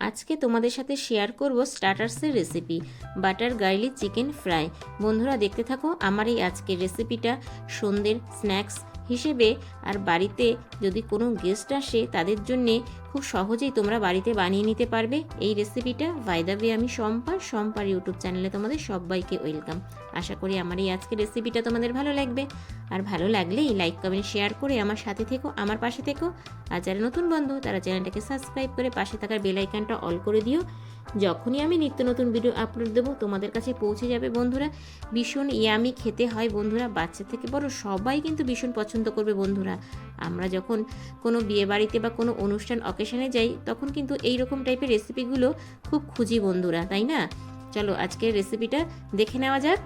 আজকে তোমাদের সাথে শেয়ার করব স্টার্টার্সের recipe butter garlic chicken fry বন্ধুরা দেখতে থাকো আমার এই আজকের রেসিপিটা সন্ধ্যের স্ন্যাক্স হিসেবে আর বাড়িতে যদি কোনো গেস্ট আসে, তাদের জন্যে খুব সহজেই তোমরা বাড়িতে বানিয়ে নিতে পারবে। এই রেসিপিটা ভাইদাবে আমি সম্পার সম্পার ইউটিউব চ্যানেলে তোমাদের সবাইকে ওয়েলকাম আশা করি আমার এই আজকের রেসিপিটা তোমাদের ভালো লাগবে। আর ভালো লাগলেই লাইক কমেন্ট শেয়ার করে আমার সাথে থেকো, আমার পাশে থেকো। আর যারা নতুন বন্ধু, তারা চ্যানেলটাকে সাবস্ক্রাইব করে পাশে থাকার বেল অল করে দিও। যখনই আমি নিত্য নতুন ভিডিও আপলোড দেবো, তোমাদের কাছে পৌঁছে যাবে বন্ধুরা। ভীষণ ইয়ামি খেতে হয় বন্ধুরা, বাচ্চা থেকে বড় সবাই কিন্তু ভীষণ পছন্দ করবে বন্ধুরা। আমরা যখন কোনো বিয়ে বাড়িতে বা কোনো অনুষ্ঠান অকেশনে যাই, তখন কিন্তু এই রকম টাইপের রেসিপিগুলো খুব খুঁজি বন্ধুরা, তাই না? চলো আজকের রেসিপিটা দেখে নেওয়া যাক।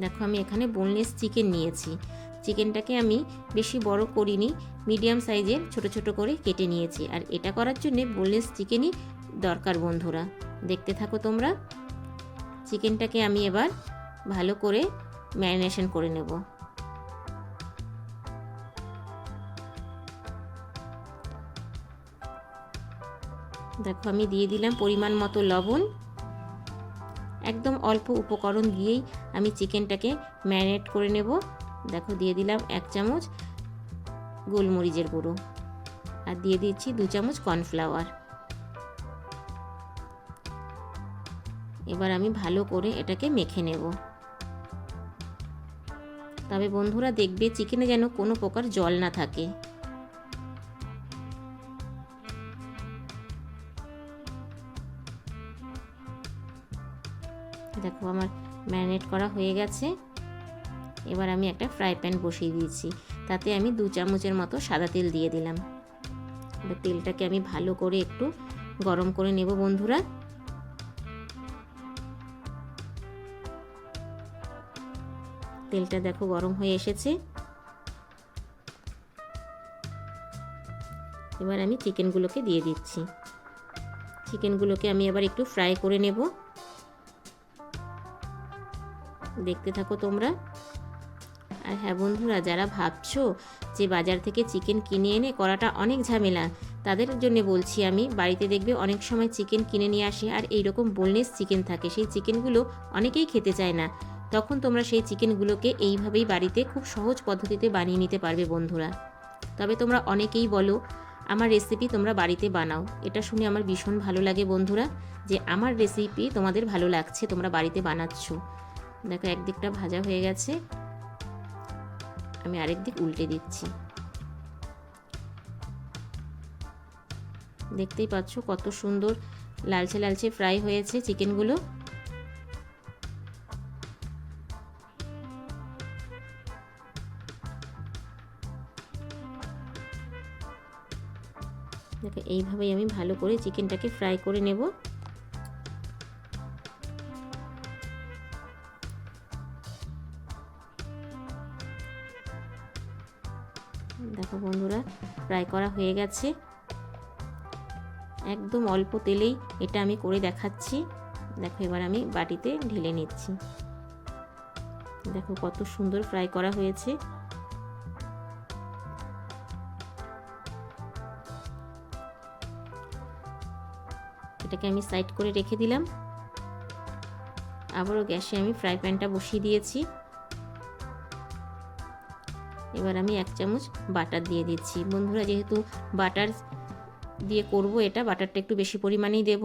দেখো আমি এখানে বোনলেস চিকেন নিয়েছি। চিকেনটাকে আমি বেশি বড় করিনি, মিডিয়াম সাইজের ছোট ছোট করে কেটে নিয়েছি। আর এটা করার জন্য বোনলেস চিকেনই দরকার বন্ধুরা। দেখতে থাকো তোমরা। চিকেনটাকে আমি এবার ভালো করে ম্যারিনেশন করে নেব। দেখো আমি দিয়ে দিলাম পরিমাণ মতো লবণ। একদম অল্প উপকরণ দিয়েই আমি চিকেনটাকে ম্যারিনেট করে নেব। দেখো দিয়ে দিলাম এক চামচ গোলমরিচের গুঁড়ো। আর দিয়ে দিচ্ছি দু চামচ কর্নফ্লাওয়ার। এবার আমি ভালো করে এটাকে মেখে নেব। তবে বন্ধুরা দেখবে চিকেনে যেন কোনো প্রকার জল না থাকে। দেখো আমার ম্যারিনেট করা হয়ে গেছে। এবার আমি একটা ফ্রাই প্যান বসিয়ে দিয়েছি। তাতে আমি দু চামচের মতো সাদা তেল দিয়ে দিলাম। এবার তেলটাকে আমি ভালো করে একটু গরম করে নেব বন্ধুরা। তেলটা দেখো গরম হয়ে এসেছে। এবার আমি চিকেনগুলোকে দিয়ে দিচ্ছি। চিকেনগুলোকে আমি আবার একটু ফ্রাই করে নেব। দেখতে থাকো তোমরা। আর হ্যাঁ বন্ধুরা, যারা ভাবছ যে বাজার থেকে চিকেন কিনে এনে করাটা অনেক ঝামেলা, তাদের জন্য বলছি আমি, বাড়িতে দেখবে অনেক সময় চিকেন কিনে নিয়ে আসে আর এই রকম বোনলেস চিকেন থাকে। সেই চিকেনগুলো অনেকেই খেতে চায় না। তখন তোমরা সেই চিকেনগুলোকে এইভাবেই বাড়িতে খুব সহজ পদ্ধতিতে বানিয়ে নিতে পারবে বন্ধুরা। তবে তোমরা অনেকেই বলো, আমার রেসিপি তোমরা বাড়িতে বানাও। এটা শুনে আমার ভীষণ ভালো লাগে বন্ধুরা, যে আমার রেসিপি তোমাদের ভালো লাগছে তোমরা বাড়িতে বানাচ্ছ। দেখো, একদিকটা ভাজা হয়ে গেছে। আমি আরেক দিক উল্টে দিচ্ছি। দেখতেই পাচ্ছ কত সুন্দর লালচে লালচে ফ্রাই হয়েছে চিকেনগুলো। দেখো, এইভাবেই আমি ভালো করে চিকেনটাকে ফ্রাই করে নেব। দেখো বন্ধুরা ফ্রাই করা হয়ে গেছে। একদম অল্প তেলেই এটা আমি করে দেখাচ্ছি। দেখো, এবার আমি বাটিতে ঢেলে নিচ্ছি। দেখো কত সুন্দর ফ্রাই করা হয়েছে। এটাকে আমি সাইড করে রেখে দিলাম। আবারও গ্যাসে আমি ফ্রাই প্যানটা বসিয়ে দিয়েছি। এবার আমি এক চামচ বাটার দিয়ে দিচ্ছি। বন্ধুরা, যেহেতু বাটার দিয়ে করব এটা, বাটারটা একটু বেশি পরিমাণেই দেব।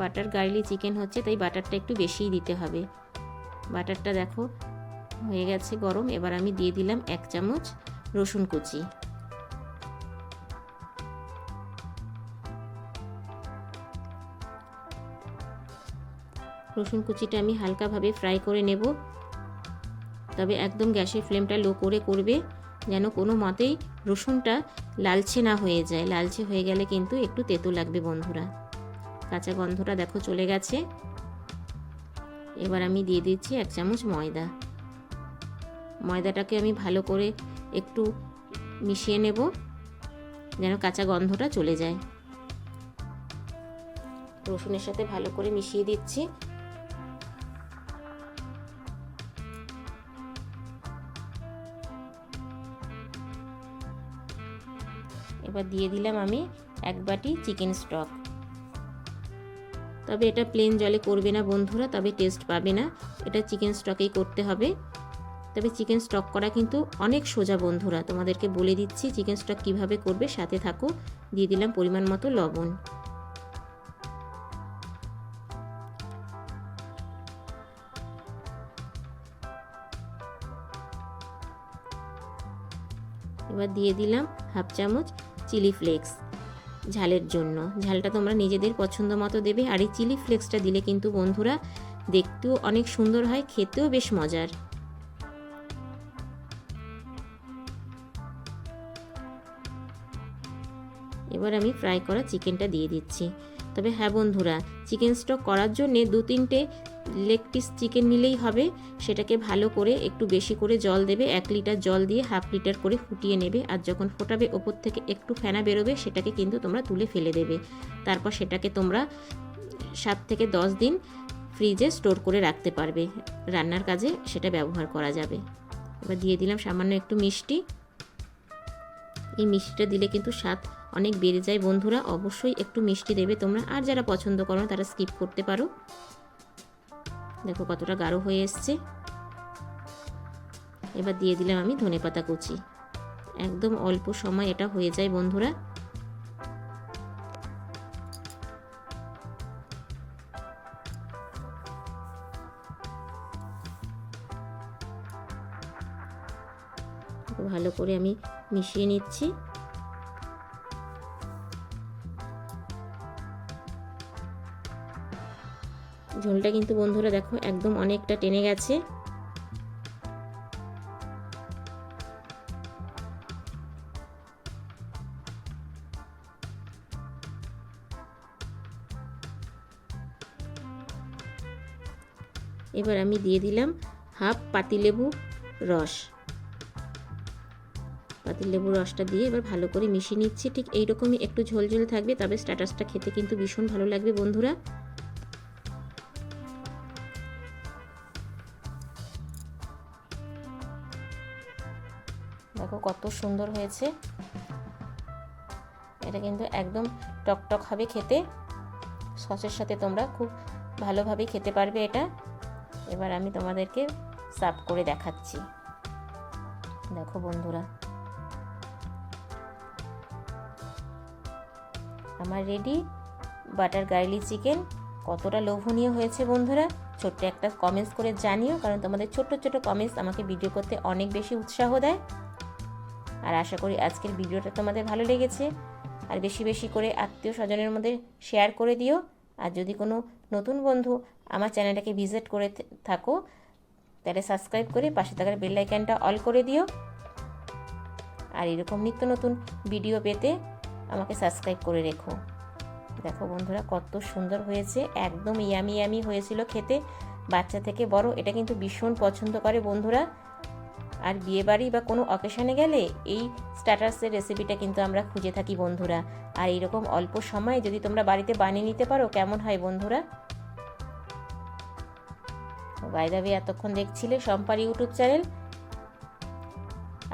বাটার গার্লি চিকেন হচ্ছে, তাই বাটারটা একটু বেশিই দিতে হবে। বাটারটা দেখো, হয়ে গেছে গরম। এবার আমি দিয়ে দিলাম এক চামচ রসুন কুচি। রসুন কুচিটা আমি হালকাভাবে ফ্রাই করে নেব। তবে একদম গ্যাসের ফ্লেমটা লো করে করবে, যেন কোনো মতেই রসুনটা লালচে না হয়ে যায়। লালচে হয়ে গেলে কিন্তু একটু তেতো লাগবে বন্ধুরা। কাঁচা গন্ধটা দেখো চলে গেছে। এবার আমি দিয়ে দিচ্ছি এক চামচ ময়দা। ময়দাটাকে আমি ভালো করে একটু মিশিয়ে নেব, যেন কাঁচা গন্ধটা চলে যায়। রসুনের সাথে ভালো করে মিশিয়ে দিচ্ছি। এবার দিয়ে দিলাম আমি এক বাটি চিকেন স্টক। তবে এটা প্লেন জলে করবে না বন্ধুরা, তবে টেস্ট পাবে না। এটা চিকেন স্টকেই করতে হবে। তবে চিকেন স্টক করা কিন্তু অনেক সোজা বন্ধুরা, তোমাদেরকে বলে দিচ্ছি চিকেন স্টক কীভাবে করবে, সাথে থাকো। দিয়ে দিলাম পরিমাণ মতো লবণ। এবার দিয়ে দিলাম হাফ চামচ চিলি ফ্লেক্স ঝালের জন্য। ঝালটা তোমরা নিজেদের পছন্দ মতো দেবে আর এই চিলি ফ্লেক্সটা দিলে কিন্তু বন্ধুরা দেখতেও অনেক সুন্দর হয়, খেতেও বেশ মজার। এবার আমি ফ্রাই করা চিকেনটা দিয়ে দিচ্ছি। তবে হ্যাঁ বন্ধুরা, চিকেন স্টক করার জন্যে দু তিনটে লেগ পিস চিকেন নিলেই হবে। সেটাকে ভালো করে একটু বেশি করে জল দেবে, এক লিটার জল দিয়ে হাফ লিটার করে ফুটিয়ে নেবে। আর যখন ফোটাবে, ওপর থেকে একটু ফেনা বেরোবে, সেটাকে কিন্তু তোমরা তুলে ফেলে দেবে। তারপর সেটাকে তোমরা সাত থেকে দশ দিন ফ্রিজে স্টোর করে রাখতে পারবে। রান্নার কাজে সেটা ব্যবহার করা যাবে। এবার দিয়ে দিলাম সামান্য একটু মিষ্টি। এই মিষ্টিটা দিলে কিন্তু স্বাদ অনেক বেড়ে যায়। বন্ধুরা, অবশ্যই একটু মিষ্টি দেবে তোমরা। আর যারা পছন্দ করো তারা স্কিপ করতে পারো। দেখো কতটা গাঢ় হয়ে এসছে। এবার দিয়ে দিলাম আমি ধনেপাতা কুচি। একদম অল্প সময় এটা হয়ে যায় বন্ধুরা। ভালো করে আমি মিশিয়ে নিচ্ছি। ঝোলটা কিন্তু বন্ধুরা দেখো একদম অনেকটা টেনে গেছে। এবার আমি দিয়ে দিলাম হাফ পাতিলেবু রস। পাতিলেবুর রসটা দিয়ে এবার ভালো করে মিশিয়ে নিচ্ছি। ঠিক এইরকমই একটু ঝোল ঝোল থাকবে, তবে স্ট্যাটাসটা খেতে কিন্তু ভীষণ ভালো লাগবে বন্ধুরা। দেখো কত সুন্দর হয়েছে। এটা কিন্তু একদম টকটক হবে খেতে। সসের সাথে তোমরা খুব ভালোভাবে খেতে পারবে এটা। এবার আমি তোমাদেরকে সার্ভ করে দেখাচ্ছি। দেখো বন্ধুরা। আমার রেডি বাটার গার্লি চিকেন। কতটা লোভনীয় হয়েছে বন্ধুরা। ছোট্ট একটা কমেন্টস করে জানিও, কারণ তোমাদের ছোট্ট ছোট কমেন্টস আমাকে ভিডিও করতে অনেক বেশি উৎসাহ দেয়। আর আশা করি আজকের ভিডিওটা তোমাদের ভালো লেগেছে। আর বেশি বেশি করে আত্মীয় স্বজনের মধ্যে শেয়ার করে দিও। আর যদি কোনো নতুন বন্ধু আমার চ্যানেলটাকে ভিজিট করে থাকো, তাহলে সাবস্ক্রাইব করে পাশে থাকার বেল অল করে দিও। আর এরকম নিত্য নতুন ভিডিও পেতে আমাকে সাবস্ক্রাইব করে রেখো। দেখো বন্ধুরা, কত সুন্দর হয়েছে, একদম ইয়ামি ইয়ামি হয়েছিল খেতে। বাচ্চা থেকে বড়, এটা কিন্তু ভীষণ পছন্দ করে বন্ধুরা। আর বিয়েবাড়ি বা কোনো অকেশনে গেলে এই স্ট্যাটাসের রেসিপিটা কিন্তু আমরা খুঁজে থাকি, বন্ধুরা। আর এইরকম অল্প সময়ে যদি তোমরা বাড়িতে বানিয়ে নিতে পারো, কেমন হয় বন্ধুরা? বাইদাবি এতক্ষণ দেখছিলে সম্পার ইউটিউব চ্যানেল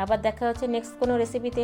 আবার দেখা হচ্ছে নেক্সট কোনো রেসিপিতে